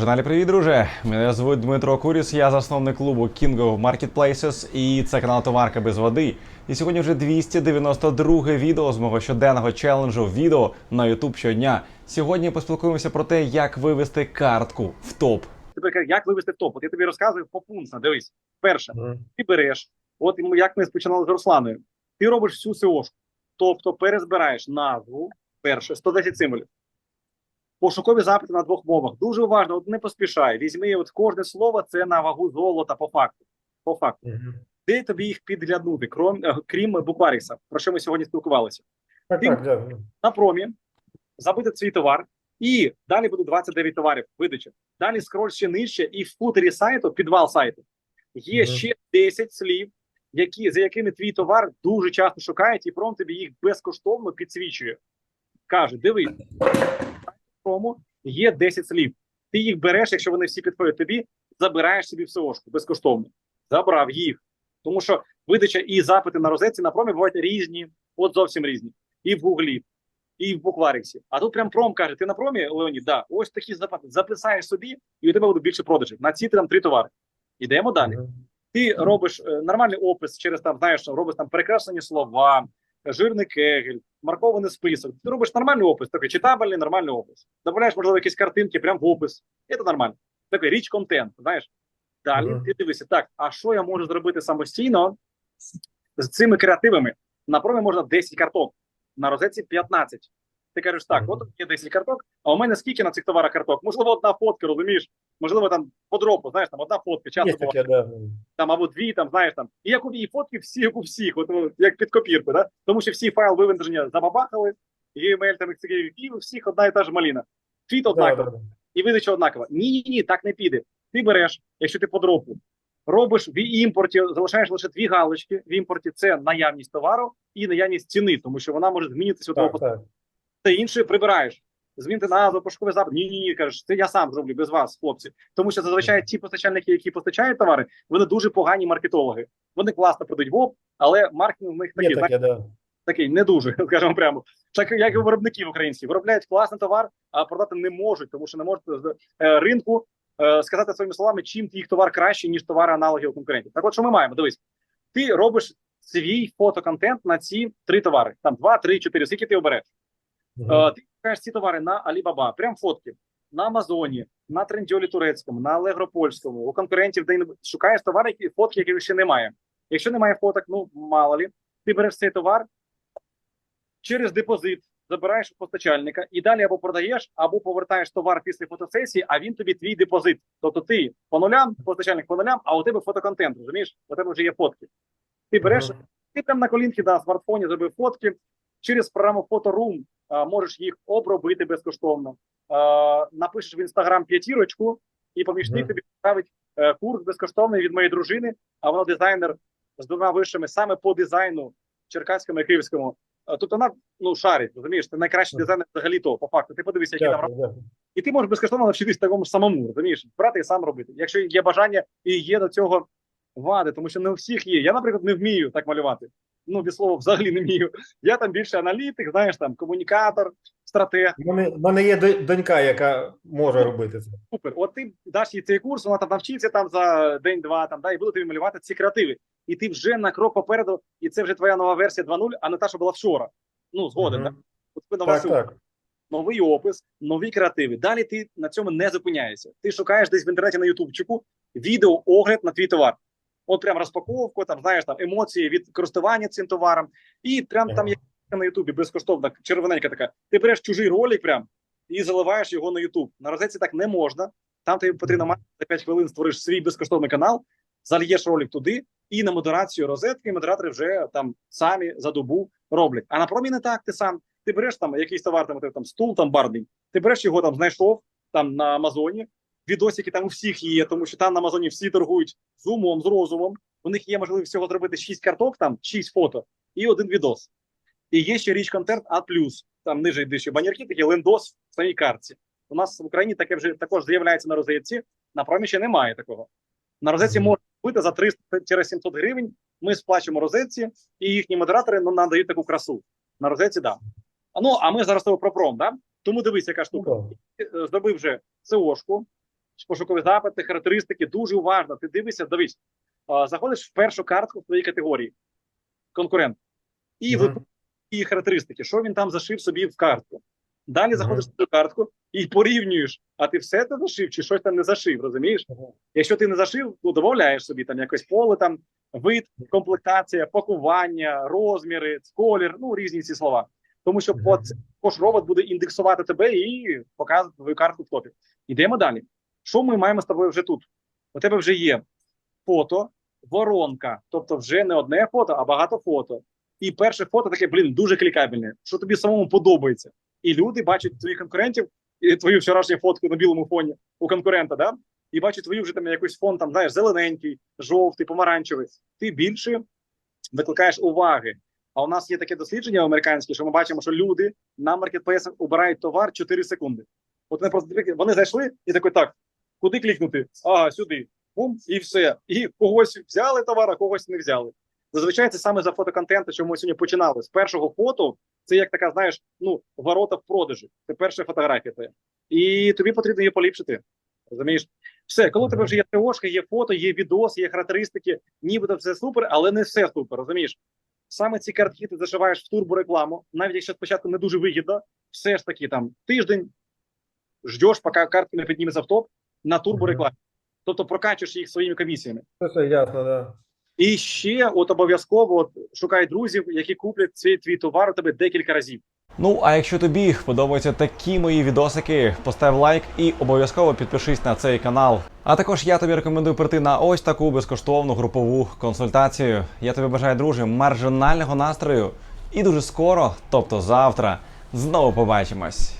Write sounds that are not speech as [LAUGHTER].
Журналі привіт, друже! Мене звуть Дмитро Куріс, я засновник клубу King of Marketplaces і це канал Товарка без води. І сьогодні вже 292 відео з мого щоденного челенджу відео на YouTube щодня. Сьогодні поспілкуємося про те, як вивести картку в топ. Тепер як вивести в топ? От я тобі розказую попунктно. Дивись, перше, ти береш, от як ми починали з Русланою, ти робиш всю СОшку, тобто перезбираєш назву, перше, 110 символів. Пошукові запити на двох мовах. Дуже уважно, от не поспішай. Візьми от кожне слово це на вагу золота по факту. По факту. Де тобі їх підглянути, крім, е, крім букварікса, про що ми сьогодні спілкувалися? Так, так, на промі, забити свій товар, і далі буде 29 товарів видача. Далі скроль ще нижче, і в футері сайту, підвал сайту, є Мгм. ще 10 слів, які, за якими твій товар дуже часто шукають, і пром тобі їх безкоштовно підсвічує. Каже: диви, в є 10 слів. Ти їх береш, якщо вони всі підходять тобі, забираєш собі в СОшку безкоштовно. Забрав їх. Тому що видача і запити на розетці на промі бувають різні, от зовсім різні. І в Гуглі, і в букваріксі. А тут прям пром каже: ти на промі, Леонід, да, ось такі запити. Записаєш собі, і у тебе буде більше продажів. На ці там три товари. Ідемо далі. Ти робиш е, нормальний опис через там, знаєш, робиш там перекреслені слова, жирний кегель, маркований список. Ти робиш нормальний опис, такий читабельний, нормальний опис. Додаєш, можливо, якісь картинки прямо в опис. І це нормально. Такий річ контент, знаєш. Далі Мгм. ти дивишся, так, а що я можу зробити самостійно з цими креативами? На промі можна 10 карток, на розетці 15. Ти кажеш, так, Мгм. от є 10 карток, а у мене скільки на цих товарах карток? Можливо, одна фотка, розумієш? Можливо, там по дропу, знаєш, там одна фотка, часто таке, да. там або дві, там знаєш там. І як у і фотки всі, як у всіх, от, ну, як під копірку, да? тому що всі файл вивантаження забабахали, Gmail, там XKV, і у всіх одна і та ж маліна. Фіт однаково, да, да. і видача однакова. Ні, ні, ні, так не піде. Ти береш, якщо ти по дропу, робиш в імпорті, залишаєш лише дві галочки. В імпорті це наявність товару і наявність ціни, тому що вона може змінитися у того та інше прибираєш. Змінити назву, пошуковий запит. Ні, ні, ні, кажеш, це я сам зроблю без вас, хлопці. Тому що зазвичай ті постачальники, які постачають товари, вони дуже погані маркетологи. Вони класно продають в ОП, але маркетинг в них такий, знаєш, да. такий не дуже, [LAUGHS] скажімо прямо. Так як і виробників українських виробляють класний товар, а продати не можуть, тому що не можуть з е, ринку е, сказати своїми словами, чим їх товар краще, ніж товари аналогів конкурентів. Так от що ми маємо? Дивись, ти робиш свій фотоконтент на ці три товари: там два, три, чотири. Скільки ти обереш? Мгм. Е, Ти ці товари на Alibaba, прям фотки. На Амазоні, на Трендіолі турецькому, на Allegro польському, у конкурентів, де шукаєш товари, які фотки, яких ще немає. Якщо немає фоток, ну мало лі, ти береш цей товар через депозит, забираєш у постачальника і далі або продаєш, або повертаєш товар після фотосесії, а він тобі твій депозит. Тобто ти по нулям, постачальник по нулям, а у тебе фотоконтент, розумієш? У тебе вже є фотки. Ти береш ти прям на колінки на смартфоні зробив фотки через програму а, можеш їх обробити безкоштовно. Напишеш в інстаграм п'ятірочку, і помічник тобі ставить е, курс безкоштовний від моєї дружини. А вона дизайнер з двома вишами саме по дизайну черкаському і київському. Тобто вона ну шарить, розумієш, ти найкращий дизайнер взагалі то по факту. Ти подивися, які там дякую. і ти можеш безкоштовно навчитись такому ж самому, розумієш, брати і сам робити. Якщо є бажання і є до цього вади, тому що не у всіх є. Я, наприклад, не вмію так малювати. Ну, від слова, взагалі не вмію. Я там більше аналітик, знаєш, там комунікатор, стратег. У мене, мене є донька, яка може робити це. Супер. От ти даш їй цей курс, вона там навчиться там за день-два, там да, і буде тобі малювати ці креативи. І ти вже на крок попереду, і це вже твоя нова версія 2.0, а не та, що була вчора. Ну, згоден, Мгм. так? От Так, так. новий опис, нові креативи. Далі ти на цьому не зупиняєшся. Ти шукаєш десь в інтернеті на Ютубчику відео огляд на твій товар. От прям розпаковку, там знаєш там емоції від користування цим товаром, і прям там є на Ютубі безкоштовна червоненька така. Ти береш чужий ролик прям і заливаєш його на Ютуб. На розетці так не можна. Там тобі потрібно мати за 5 хвилин створиш свій безкоштовний канал, зальєш ролик туди, і на модерацію розетки модератори вже там самі за добу роблять. А на промі не так ти сам. Ти береш там якийсь товар, там, там стул там барний, ти береш його там, знайшов там на Амазоні. Відосики там у всіх є, тому що там на Амазоні всі торгують з умом, з розумом. У них є можливість всього зробити 6 карток, там 6 фото і один відос. І є ще річ контент А+, там ниже йде ще банірки, такі лендос в самій картці. У нас в Україні таке вже також з'являється на розетці. На промі ще немає такого. На розетці можна купити за 300-700 гривень. Ми сплачуємо розетці, і їхні модератори ну, надають таку красу. На розетці, да. А, Ну, а ми зараз тобі про пром, да? Тому дивись, яка Ну, штука. так. Е, Зробив вже СОшку, пошукові запити, характеристики, дуже уважно. Ти дивишся, дивись, заходиш в першу картку в твоїй категорії, конкурент, і mm її характеристики, що він там зашив собі в картку. Далі Мгм. заходиш в цю картку і порівнюєш, а ти все це зашив, чи щось там не зашив, розумієш? Якщо ти не зашив, ну додаєш собі там якось поле, там вид, комплектація, пакування, розміри, колір, ну різні ці слова. Тому що Мгм. от також робот буде індексувати тебе і показувати твою картку в топі. Йдемо далі. Що ми маємо з тобою вже тут? У тебе вже є фото, воронка, тобто вже не одне фото, а багато фото. І перше фото таке, блін, дуже клікабельне, що тобі самому подобається. І люди бачать твоїх конкурентів, і твою вчорашню фотку на білому фоні у конкурента, да? і бачать твою вже там якийсь фон, там, знаєш, зелененький, жовтий, помаранчевий. Ти більше викликаєш уваги. А у нас є таке дослідження американське, що ми бачимо, що люди на маркетплейсах обирають товар 4 секунди. От вони просто вони зайшли і такий, так, куди клікнути? Ага, сюди. Бум, і все. І когось взяли товар, а когось не взяли. Зазвичай це саме за фотоконтент, що ми сьогодні починали. З першого фото це як така, знаєш, ну, ворота в продажі. Це перша фотографія твоя. І тобі потрібно її поліпшити. Розумієш? Все, коли у тебе вже є трошка, є фото, є відос, є характеристики, нібито все супер, але не все супер, розумієш? Саме ці картки ти зашиваєш в турборекламу, навіть якщо спочатку не дуже вигідно, все ж таки там тиждень ждеш, поки картки не підніметься в топ на турборекламі. Тобто прокачуєш їх своїми комісіями. Це ясно, да. І ще от обов'язково от, шукай друзів, які куплять цей твій товар у тебе декілька разів. Ну а якщо тобі подобаються такі мої відосики, постав лайк і обов'язково підпишись на цей канал. А також я тобі рекомендую прийти на ось таку безкоштовну групову консультацію. Я тобі бажаю, друже, маржинального настрою. І дуже скоро, тобто завтра, знову побачимось.